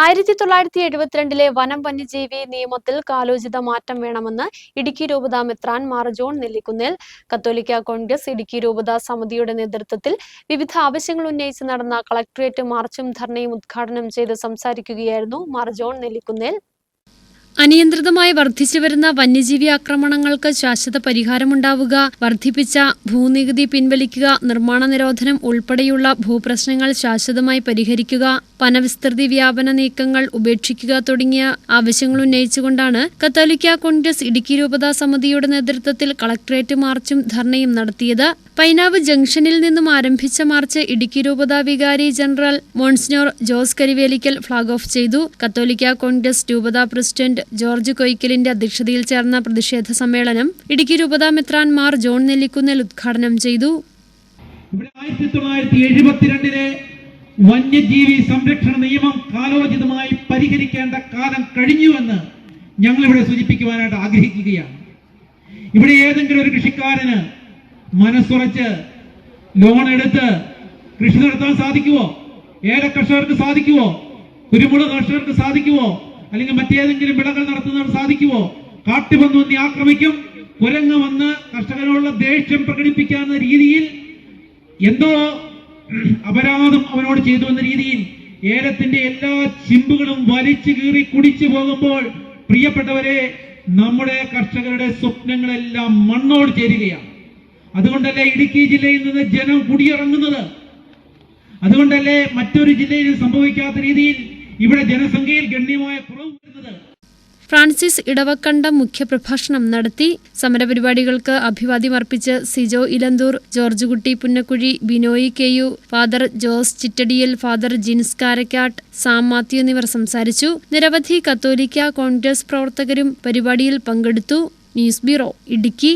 ആയിരത്തി തൊള്ളായിരത്തി എഴുപത്തിരണ്ടിലെ വനം വന്യജീവി നിയമത്തിൽ കാലോചിത മാറ്റം വേണമെന്ന് ഇടുക്കി രൂപത മെത്രാൻ മാർ ജോൺ നെല്ലിക്കുന്നിൽ കത്തോലിക്ക കോൺഗ്രസ് ഇടുക്കി രൂപത സമിതിയുടെ നേതൃത്വത്തിൽ വിവിധ ആവശ്യങ്ങൾ ഉന്നയിച്ച് നടന്ന കളക്ടറേറ്റ് മാർച്ചും ധർണയും ഉദ്ഘാടനം ചെയ്ത് സംസാരിക്കുകയായിരുന്നു മാർ ജോൺ നെല്ലിക്കുന്നേൽ. അനിയന്ത്രിതമായി വർദ്ധിച്ചുവരുന്ന വന്യജീവി ആക്രമണങ്ങൾക്ക് ശാശ്വത പരിഹാരമുണ്ടാവുക വർദ്ധിപ്പിച്ച ഭൂനികുതി പിൻവലിക്കുക നിർമ്മാണ നിരോധനം ഉൾപ്പെടെയുള്ള ഭൂപ്രശ്നങ്ങൾ ശാശ്വതമായി പരിഹരിക്കുക പനവിസ്തൃതി വ്യാപന നീക്കങ്ങൾ ഉപേക്ഷിക്കുക തുടങ്ങിയ ആവശ്യങ്ങൾ ഉന്നയിച്ചുകൊണ്ടാണ് കത്തോലിക്ക കോൺഗ്രസ് ഇടുക്കി രൂപതാ സമിതിയുടെ നേതൃത്വത്തിൽ കളക്ടറേറ്റ് മാർച്ചും ധർണയും നടത്തിയത്. പൈനാവ് ജംഗ്ഷനിൽ നിന്നും ആരംഭിച്ച മാർച്ച് ഇടുക്കി രൂപതാ വികാരി general monsignor Jose Karivelikkal flag off ചെയ്തു. കത്തോലിക്ക കോൺഗ്രസ് രൂപതാ പ്രസിഡന്റ് ജോർജ് കൊയ്ക്കലിന്റെ അധ്യക്ഷതയിൽ ചേർന്ന പ്രതിഷേധ സമ്മേളനം ഇടുക്കി രൂപതാ മെത്രാൻമാർ ജോൺ നെല്ലിക്കുന്നൽ ഉദ്ഘാടനം ചെയ്തു. ആയിരത്തി തൊള്ളായിരത്തി എഴുപത്തിരണ്ടിലെ വന്യജീവി സംരക്ഷണ നിയമം കാലോചിതമായി പരിഹരിക്കേണ്ട കാലം കഴിഞ്ഞുവെന്ന് ഞങ്ങൾ ഇവിടെ സൂചിപ്പിക്കുവാനായിട്ട് ആഗ്രഹിക്കുകയാണ്. ഇവിടെ ഏതെങ്കിലും ഒരു കൃഷിക്കാരന് മനസ്സുറച്ച് ലോൺ എടുത്ത് കൃഷി നടത്താൻ സാധിക്കുമോ ഏല കർഷകർക്ക് സാധിക്കുമോ കുരുമുളക് കർഷകർക്ക് സാധിക്കുമോ അല്ലെങ്കിൽ മറ്റേതെങ്കിലും വിളകൾ നടത്തുന്നവർ സാധിക്കുമോ? കാട്ടി വന്ന് ആക്രമിക്കും. കുരങ്ങ് വന്ന് കർഷകനോടുള്ള ദേഷ്യം പ്രകടിപ്പിക്കാവുന്ന രീതിയിൽ എന്തോ അപരാധം അവനോട് ചെയ്തു എന്ന രീതിയിൽ ഏലത്തിന്റെ എല്ലാ ചിമ്പുകളും വലിച്ചു കീറി കുടിച്ചു പോകുമ്പോൾ പ്രിയപ്പെട്ടവരെ നമ്മുടെ കർഷകരുടെ സ്വപ്നങ്ങളെല്ലാം മണ്ണോട് ചേരുകയാണ്. അതുകൊണ്ടല്ലേ ഇടുക്കി ജില്ലയിൽ നിന്ന് ജനം കുടിയിറങ്ങുന്നത്? അതുകൊണ്ടല്ലേ മറ്റൊരു ജില്ലയിൽ സംഭവിക്കാത്ത രീതിയിൽ ഇവിടെ ജനസംഖ്യയിൽ ഗണ്യമായ ഫ്രാൻസിസ് ഇടവക്കണ്ടം മുഖ്യപ്രഭാഷണം നടത്തി സമരപരിപാടികൾക്ക് അഭിവാദ്യം അർപ്പിച്ച് Sijo Elanthoor George Kutty Punnakkuzhi Binoy KU father Jose Chittadiyil father Jins Karakkattu Sam Mathew എന്നിവർ സംസാരിച്ചു. നിരവധി കത്തോലിക്ക കോൺഗ്രസ് പ്രവർത്തകരും പരിപാടിയിൽ പങ്കെടുത്തു. News bureau Idukki.